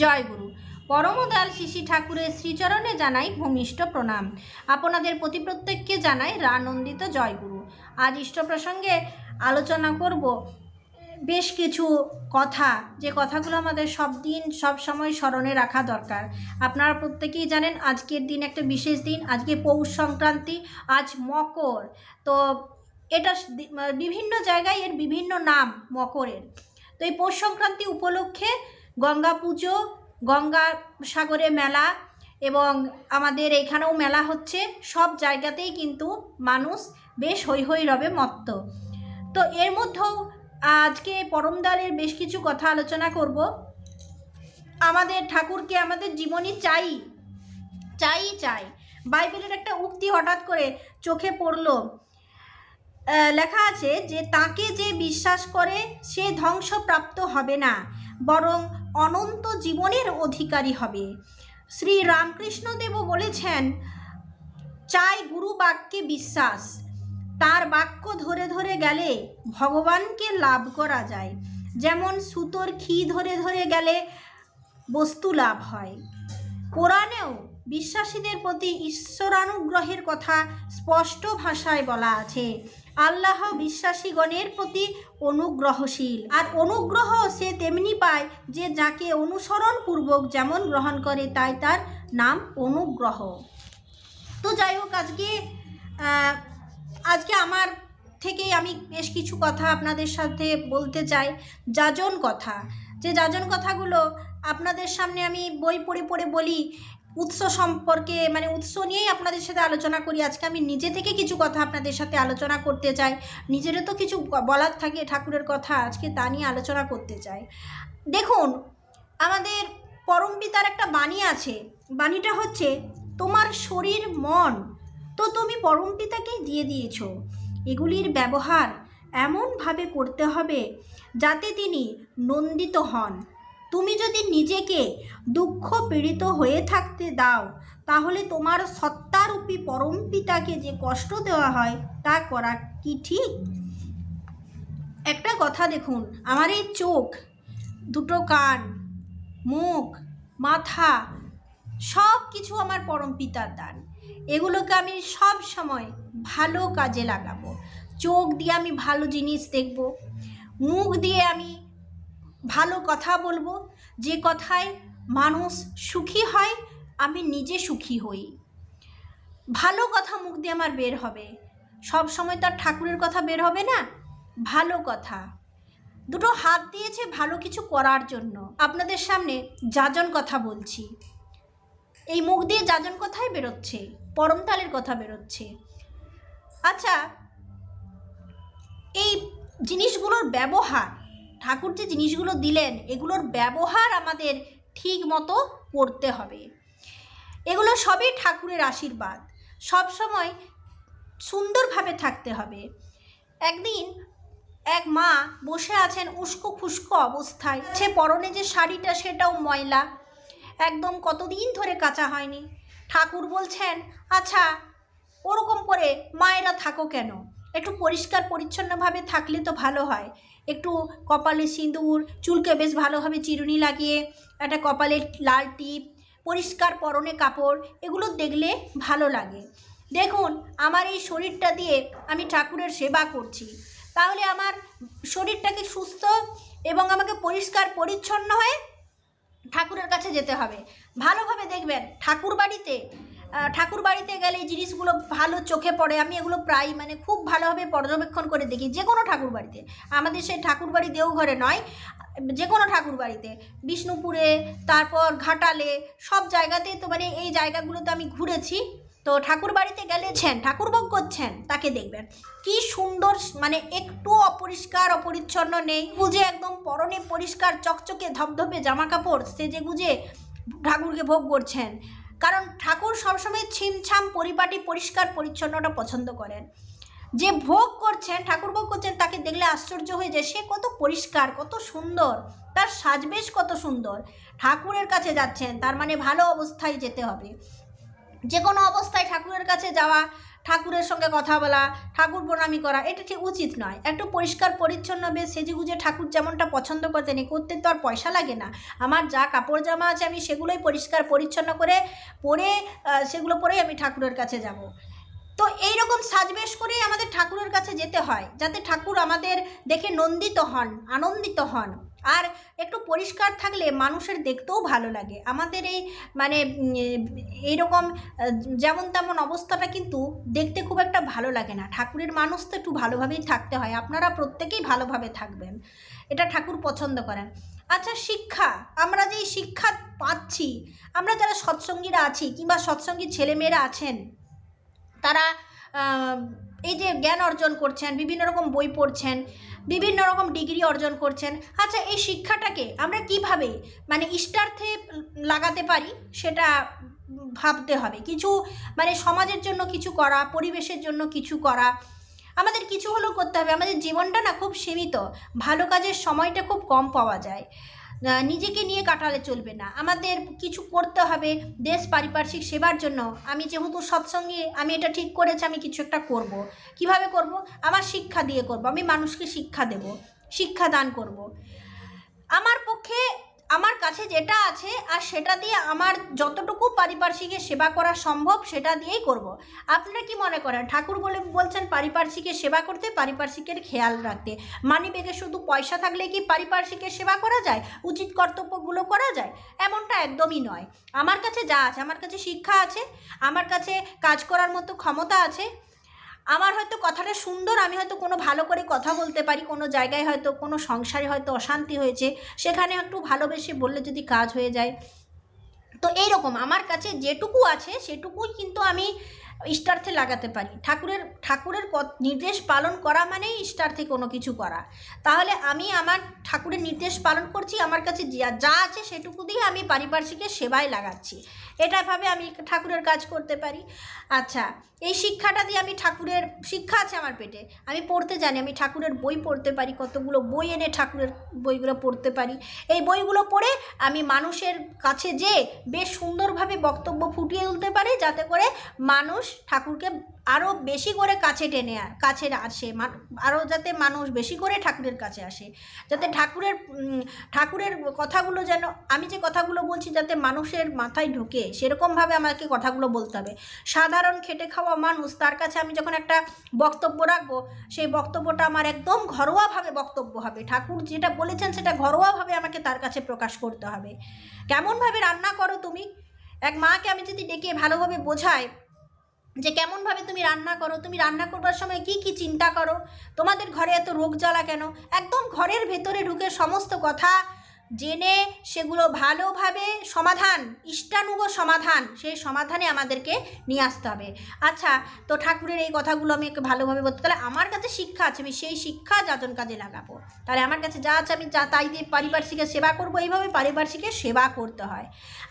জয় গুরু। পরমদয়াল শিশি ঠাকুরের শ্রীচরণে জানাই ভূমিষ্ঠ প্রণাম। আপনাদের প্রতি প্রত্যেককে জানাই রানন্দিত জয়গুরু আজ ইষ্ট প্রসঙ্গে আলোচনা করব বেশ কিছু কথা, যে কথাগুলো আমাদের সব দিন, সব সময় স্মরণে রাখা দরকার। আপনারা প্রত্যেকেই জানেন, আজকের দিন একটা বিশেষ দিন, আজকে পৌষ সংক্রান্তি, আজ মকর। তো এটা বিভিন্ন জায়গায় এর বিভিন্ন নাম মকরের। তো এই পৌষ সংক্রান্তি উপলক্ষে গঙ্গা পুজো, গঙ্গা সাগরে মেলা এবং আমাদের এখানেও মেলা হচ্ছে। সব জায়গাতেই কিন্তু মানুষ বেশ হৈ হৈ রবে মত্ত। তো এর মধ্যেও আজকে পরমদালের বেশ কিছু কথা আলোচনা করব। আমাদের ঠাকুরকে আমাদের জীবনই চাই চাই চাই। বাইবেলের একটা উক্তি হঠাৎ করে চোখে পড়ল। লেখা আছে যে, তাকে যে বিশ্বাস করে, সে ধ্বংসপ্রাপ্ত হবে না। বরং অনন্ত জীবনের অধিকারী হবে। শ্রী রামকৃষ্ণদেবও বলেছেন, চাই গুরু বাক্যে বিশ্বাস। তার বাক্য ধরে ধরে গেলে ভগবানকে লাভ করা যায়। যেমন সুতোর খি ধরে ধরে গেলে বস্তু লাভ হয়। কোরআনেও বিশ্বাসীদের প্রতি ঈশ্বরানুগ্রহের কথা স্পষ্ট ভাষায় বলা আছে। আল্লাহ বিশ্বাসীগণের প্রতি অনুগ্রহশীল। আর অনুগ্রহ সে তেমনি পায় যে যাকে অনুসরণ পূর্বক যেমন গ্রহণ করে, তাই তার নাম অনুগ্রহ। তো যাই হোক, আজকে আজকে আমার থেকেই আমি বেশ কিছু কথা আপনাদের সাথে বলতে চাই। যাজন কথা। যে যাজন কথাগুলো আপনাদের সামনে আমি বই পড়ে পড়ে বলি উৎস সম্পর্কে মানে উৎস নিয়েই আপনাদের সাথে আলোচনা করি। আজকে আমি নিজে থেকে কিছু কথা আপনাদের সাথে আলোচনা করতে চাই। নিজেরও তো কিছু বলার থাকে ঠাকুরের কথা, আজকে তা নিয়ে আলোচনা করতে চাই। দেখুন, আমাদের পরম পিতার একটা বাণী আছে। বাণীটা হচ্ছে, তোমার শরীর মন, তো তুমি পরম পিতাকেই দিয়ে দিয়েছ। এগুলির ব্যবহার এমনভাবে করতে হবে যাতে তিনি নন্দিত হন। তুমি যদি নিজেকে দুঃখ পীড়িত হয়ে থাকতে দাও, তাহলে তোমার সত্তারূপী পরম পিতাকে যে কষ্ট দেওয়া হয়, তা করা কি ঠিক? একটা কথা দেখুন, আমার এই চোখ, দুটো কান, মুখ, মাথা, সব কিছু আমার পরম পিতার দান। এগুলোকে আমি সব সময় ভালো কাজে লাগাবো। চোখ দিয়ে আমি ভালো জিনিস দেখব। মুখ দিয়ে আমি ভালো কথা বলব। যে কথায় মানুষ সুখী হয়, আমি নিজে সুখী হই। ভালো কথা মুখ দিয়ে আমার বের হবে। সব সময় তার ঠাকুরের কথা বের হবে না? ভালো কথা। দুটো হাত দিয়েছে ভালো কিছু করার জন্য। আপনাদের সামনে যাজন কথা বলছি। এই মুখ দিয়ে যাজন কথাই বেরোচ্ছে পরমতালের কথা বেরোচ্ছে। আচ্ছা এই জিনিসগুলোর ব্যবহার ঠাকুর যে জিনিসগুলো দিলেন, এগুলোর ব্যবহার আমাদের ঠিক মতো করতে হবে। এগুলো সবই ঠাকুরের আশীর্বাদ। সব সময় সুন্দরভাবে থাকতে হবে। একদিন এক মা বসে আছেন উস্কো খুস্কো অবস্থায়। সে পরনে যে শাড়িটা, সেটাও ময়লা। একদম কতদিন ধরে কাচা হয়নি। ঠাকুর বলছেন আচ্ছা ওরকম করে মায়েরা থাকো কেন? একটু পরিষ্কার পরিচ্ছন্নভাবে থাকলে তো ভালো হয়। একটু কপালে সিঁদুর, চুলকে বেশ ভালোভাবে চিরুনি লাগিয়ে, একটা কপালে লাল টিপ, পরিষ্কার পরনে কাপড়, এগুলো দেখলে ভালো লাগে। দেখুন, আমার এই শরীরটা দিয়ে আমি ঠাকুরের সেবা করছি। তাহলে আমার শরীরটাকে সুস্থ এবং আমাকে পরিষ্কার পরিচ্ছন্ন হয়ে ঠাকুরের কাছে যেতে হবে? ভালোভাবে দেখবেন ঠাকুর বাড়িতে ঠাকুর বাড়িতে গেলে জিনিসগুলো ভালো চোখে পড়ে। আমি এগুলো প্রায় মানে খুব ভালোভাবে পর্যবেক্ষণ করে দেখি, যে কোনো ঠাকুর বাড়িতে আমাদের সেই ঠাকুর বাড়ি দেওঘরে নয়, যে কোনো ঠাকুর বাড়িতে বিষ্ণুপুরে, তারপর ঘাটালে, সব জায়গাতেই তো মানে এই জায়গাগুলোতে আমি ঘুরেছি। তো ঠাকুর বাড়িতে গেলেছেন ঠাকুর ভোগ করছেন তাকে দেখবেন। কি সুন্দর মানে একটু অপরিষ্কার, অপরিচ্ছন্ন নেই। গুজে একদম পরনে পরিষ্কার, চকচকে, ধপধপে জামা কাপড় সেজে গুজে ঠাকুরকে ভোগ করছেন। কারণ ঠাকুর সবসময় ছিমছাম, পরিপাটি, পরিষ্কার, পরিচ্ছন্নটা পছন্দ করেন। যে ভোগ করছেন, ঠাকুর ভোগ করছেন, তাকে দেখলে আশ্চর্য হয়ে যায়, সে কত পরিষ্কার, কত সুন্দর, তার সাজবেশ কত সুন্দর। ঠাকুরের কাছে যাচ্ছেন, তার মানে ভালো অবস্থায় যেতে হবে। যে কোনো অবস্থায় ঠাকুরের কাছে যাওয়া ঠাকুরের সঙ্গে কথা বলা, ঠাকুর প্রণামী করা, এটা ঠিক উচিত নয়। একটু পরিষ্কার, পরিচ্ছন্ন, বেশ সেজেগুজে ঠাকুর যেমনটা পছন্দ করতেন করতে তো আর পয়সা লাগে না। আমার যা কাপড় জামা আছে, আমি সেগুলোই পরিষ্কার, পরিচ্ছন্ন করে পরে সেগুলো পরেই আমি ঠাকুরের কাছে যাব। তো এই রকম সাজবেশ করেই আমাদের ঠাকুরের কাছে যেতে হয়, যাতে ঠাকুর আমাদের দেখে নন্দিত হন, আনন্দিত হন। আর একটু পরিষ্কার থাকলে মানুষের দেখতেও ভালো লাগে। আমাদের এই মানে এইরকম যেমন তেমন অবস্থাটা কিন্তু দেখতে খুব একটা ভালো লাগে না। ঠাকুরের মানুষ তো একটু ভালোভাবেই থাকতে হয়। আপনারা প্রত্যেকেই ভালোভাবে থাকবেন। এটা ঠাকুর পছন্দ করেন। আচ্ছা শিক্ষা। আমরা যেই শিক্ষা পাচ্ছি, আমরা যারা সৎসঙ্গীরা আছি কিংবা সৎসঙ্গী ছেলেমেয়েরা আছেন, তারা এই যে জ্ঞান অর্জন করছেন, বিভিন্ন রকম বই পড়ছেন, বিভিন্ন রকম ডিগ্রি অর্জন করছেন। আচ্ছা এই শিক্ষাটাকে আমরা কীভাবে মানে ইষ্টার্থে লাগাতে পারি সেটা ভাবতে হবে। কিছু মানে সমাজের জন্য কিছু করা, পরিবেশের জন্য কিছু করা। আমাদের কিছু হলেও করতে হবে। আমাদের জীবনটা না খুব সীমিত। ভালো কাজের সময়টা খুব কম পাওয়া যায়। নিজেকে নিয়ে কাটালে চলবে না আমাদের কিছু করতে হবে, দেশ পারিপার্শ্বিক সেবার জন্য আমি যেহেতু সৎসঙ্গে, আমি এটা ঠিক করেছি, আমি কিছু একটা করব। কীভাবে করব আমার শিক্ষা দিয়ে করব আমি মানুষকে শিক্ষা দেব শিক্ষা দান করব। আমার কাছে যেটা আছে আর সেটা দিয়ে আমার যতটুকু পারিপার্শ্বিকের সেবা করা সম্ভব, সেটা দিয়েই করব। আপনারা কি মনে করেন? ঠাকুর বলে বলছেন পারিপার্শ্বিকের সেবা করতে, পারিপার্শ্বিকের খেয়াল রাখতে। মানি বেগে শুধু পয়সা থাকলে কি পারিপার্শ্বিকের সেবা করা যায়? উচিত কর্তব্যগুলো করা যায়? এমনটা একদমই নয়। আমার কাছে যা আছে, আমার কাছে শিক্ষা আছে, আমার কাছে কাজ করার মতো ক্ষমতা আছে আমার হয়তো কথাটা সুন্দর, আমি হয়তো কোনো ভালো করে কথা বলতে পারি, কোনো জায়গায় হয়তো কোনো সংসারে হয়তো অশান্তি হয়েছে, সেখানে একটু ভালোবেসে বললে যদি কাজ হয়ে যায়। তো এইরকম আমার কাছে যেটুকু আছে, সেটুকুই কিন্তু আমি ইষ্টার্থে লাগাতে পারি। ঠাকুরের ঠাকুরের নির্দেশ পালন করা মানেই ইষ্টার্থে কোনো কিছু করা। তাহলে আমি আমার ঠাকুরের নির্দেশ পালন করছি, আমার কাছে যা আছে সেটুকু দিয়ে আমি পারিপার্শ্বিকের সেবায় লাগাচ্ছি। এটা ভাবে আমি ঠাকুরের কাজ করতে পারি। আচ্ছা এই শিক্ষাটা দিয়ে আমি ঠাকুরের, শিক্ষা আছে আমার পেটে। আমি পড়তে জানি, আমি ঠাকুরের বই পড়তে পারি, কতগুলো বই এনে ঠাকুরের বইগুলো পড়তে পারি। এই বইগুলো পড়ে আমি মানুষের কাছে যে বেশ সুন্দরভাবে বক্তব্য ফুটিয়ে তুলতে পারি, যাতে করে মানুষ ঠাকুরকে আরও বেশি করে কাছে টেনে কাছে আসে আরও যাতে মানুষ বেশি করে ঠাকুরের কাছে আসে, যাতে ঠাকুরের ঠাকুরের কথাগুলো যেন, আমি যে কথাগুলো বলছি যাতে মানুষের মাথায় ঢুকে সেরকমভাবে আমাকে কথাগুলো বলতে হবে। সাধারণ খেটে খাওয়া মানুষ, তার কাছে আমি যখন একটা বক্তব্য রাখব, সেই বক্তব্যটা আমার একদম ঘরোয়াভাবে বক্তব্য হবে। ঠাকুর যেটা বলেছেন সেটা ঘরোয়াভাবে আমাকে তার কাছে প্রকাশ করতে হবে। কেমনভাবে রান্না করো তুমি? এক মাকে আমি যদি ডেকে ভালোভাবে বোঝাই যে কেমনভাবে তুমি রান্না করো, তুমি রান্না করবার সময় কি কি চিন্তা করো? তোমাদের ঘরে এত রোগ জ্বালা কেন? একদম ঘরের ভেতরে ঢুকে সমস্ত কথা জেনে সেগুলো ভালোভাবে সমাধান, ইষ্টানুগ সমাধান, সেই সমাধানে আমাদেরকে নিয়ে আসতে হবে। আচ্ছা তো ঠাকুরের এই কথাগুলো আমি একটু ভালোভাবে বলতে তাহলে আমার কাছে শিক্ষা আছে, আমি সেই শিক্ষা যাজন কাজে লাগাবো। তাহলে আমার কাছে যা আছে আমি যা তাই দিয়ে পারিপার্শ্বিকের সেবা করব, এইভাবে পারিপার্শ্বিকের সেবা করতে হয়।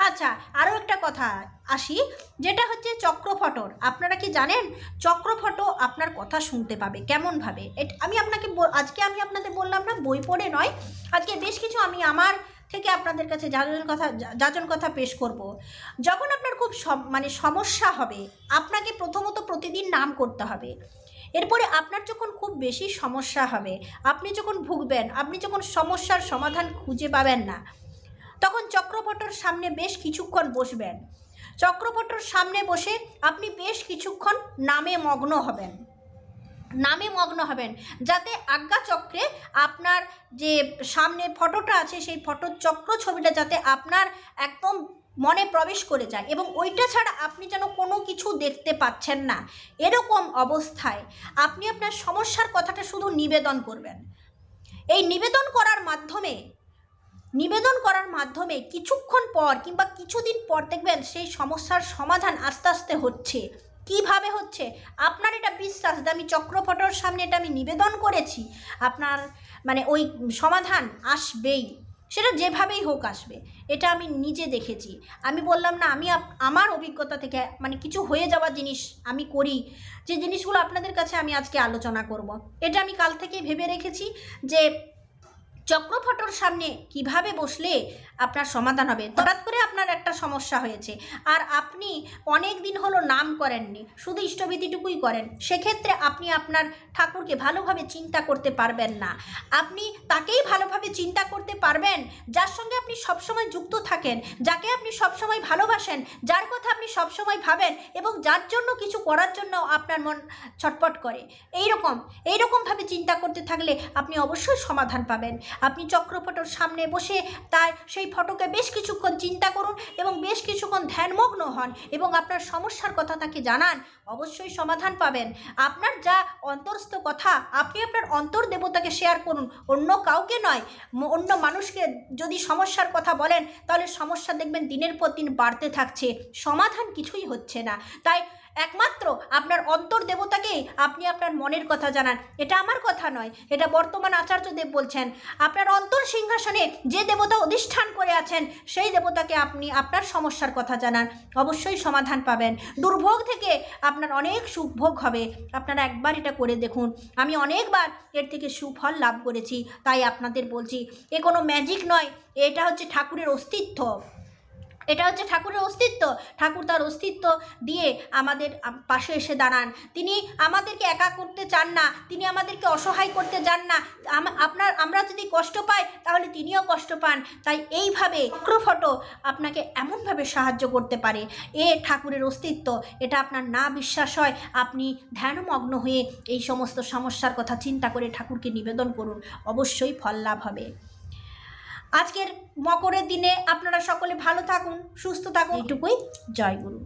আচ্ছা আরও একটা কথা আসি, যেটা হচ্ছে চক্রফটর আপনারা কি জানেন? চক্রফটো আপনার কথা শুনতে পাবে, কেমনভাবে? আমি আপনাকে আজকে আমি আপনাদের বললাম না, বই পড়ে নয়, আজকে বেশ কিছু আমি আমার থেকে আপনাদের কাছে যাজন কথা যাজন কথা পেশ করব। যখন আপনার খুব মানে সমস্যা হবে, আপনাকে প্রথমত প্রতিদিন নাম করতে হবে। এরপরে আপনার যখন খুব বেশি সমস্যা হবে, আপনি যখন ভুগবেন, আপনি যখন সমস্যার সমাধান খুঁজে পাবেন না, তখন চক্রপটর সামনে বেশ কিছুক্ষণ বসবেন। চক্রপটর সামনে বসে আপনি বেশ কিছুক্ষণ নামে মগ্ন হবেন। নামে মগ্ন হবেন। যাতে আজ্ঞা চক্রে আপনার যে সামনে ফটোটা আছে, সেই ফটোর চক্র ছবিটা যাতে আপনার একদম মনে প্রবেশ করে যায় এবং ওইটা ছাড়া আপনি যেন কোনো কিছু দেখতে পাচ্ছেন না। এরকম অবস্থায় আপনি আপনার সমস্যার কথাটা শুধু নিবেদন করবেন। এই নিবেদন করার মাধ্যমে, নিবেদন করার মাধ্যমে কিছুক্ষণ পর কিংবা কিছুদিন পর দেখবেন সেই সমস্যার সমাধান আস্তে আস্তে হচ্ছে। কীভাবে হচ্ছে? আপনার এটা বিশ্বাস আমি চক্রপটর সামনে এটা আমি নিবেদন করেছি, আপনার মানে ওই সমাধান আসবেই। সেটা যেভাবেই হোক আসবে, এটা আমি নিজে দেখেছি। আমি বললাম, না, আমি আমার অভিজ্ঞতা থেকে মানে কিছু হয়ে যাওয়া জিনিস আমি করি। যে জিনিসগুলো আপনাদের কাছে আমি আজকে আলোচনা করব। এটা আমি কাল থেকে ভেবে রেখেছি যে চক্রফটর সামনে কীভাবে বসলে আপনার সমাধান হবে? হঠাৎ করে আপনার একটা সমস্যা হয়েছে আর আপনি অনেক দিন হলো নাম করেননি, শুধু ইষ্টবিধিটুকুই করেন। সেক্ষেত্রে আপনি আপনার ঠাকুরকে ভালোভাবে চিন্তা করতে পারবেন না। আপনি তাকেই ভালোভাবে চিন্তা করতে পারবেন, যার সঙ্গে আপনি সবসময় যুক্ত থাকেন, যাকে আপনি সবসময় ভালোবাসেন, যার কথা আপনি সবসময় ভাবেন এবং যার জন্য কিছু করার জন্য আপনার মন ছটপট করে। এই রকম এই রকমভাবে চিন্তা করতে থাকলে আপনি অবশ্যই সমাধান পাবেন। আপনি চক্রপটর সামনে বসে তার সেই ফটোকে বেশ কিছুক্ষণ চিন্তা করুন এবং বেশ কিছুক্ষণ ধ্যানমগ্ন হন এবং আপনার সমস্যার কথা তাকে জানান, অবশ্যই সমাধান পাবেন। আপনার যা অন্তরস্থ কথা, আপনি আপনার অন্তর দেবতাকে শেয়ার করুন, অন্য কাউকে নয় অন্য মানুষকে যদি সমস্যার কথা বলেন, তাহলে সমস্যা দেখবেন দিনের পর দিন বাড়তে থাকছে, সমাধান কিছুই হচ্ছে না। তাই একমাত্র আপনার অন্তর দেবতাকে আপনি আপনার মনের কথা জানান। এটা আমার কথা নয়, এটা বর্তমান আচার্যদেব বলছেন। আপনার অন্তর সিংহাসনে যে দেবতা অধিষ্ঠান করে আছেন, সেই দেবতাকে আপনি আপনার সমস্যার কথা জানান। অবশ্যই সমাধান পাবেন। দুর্ভোগ থেকে আপনার অনেক সুভোগ হবে। আপনারা একবার এটা করে দেখুন। আমি অনেকবার এর থেকে সুফল লাভ করেছি, তাই আপনাদের বলছি, এ কোনো ম্যাজিক নয়, এটা হচ্ছে ঠাকুরের অস্তিত্ব। এটা হচ্ছে ঠাকুরের অস্তিত্ব। ঠাকুর তার অস্তিত্ব দিয়ে আমাদের পাশে এসে দাঁড়ান। তিনি আমাদেরকে একা করতে চান না, তিনি আমাদেরকে অসহায় করতে চান না। আপনার, আমরা যদি কষ্ট পাই, তাহলে তিনিও কষ্ট পান। তাই এইভাবে চক্রফটো আপনাকে এমনভাবে সাহায্য করতে পারে। এ ঠাকুরের অস্তিত্ব, এটা আপনার না বিশ্বাস হয়। আপনি ধ্যানমগ্ন হয়ে এই সমস্ত সমস্যার কথা চিন্তা করে ঠাকুরকে নিবেদন করুন। অবশ্যই ফল লাভ হবে। আজকের মকরের দিনে আপনারা সকলে ভালো থাকুন সুস্থ থাকুন। এটুকুই জয় গুরু।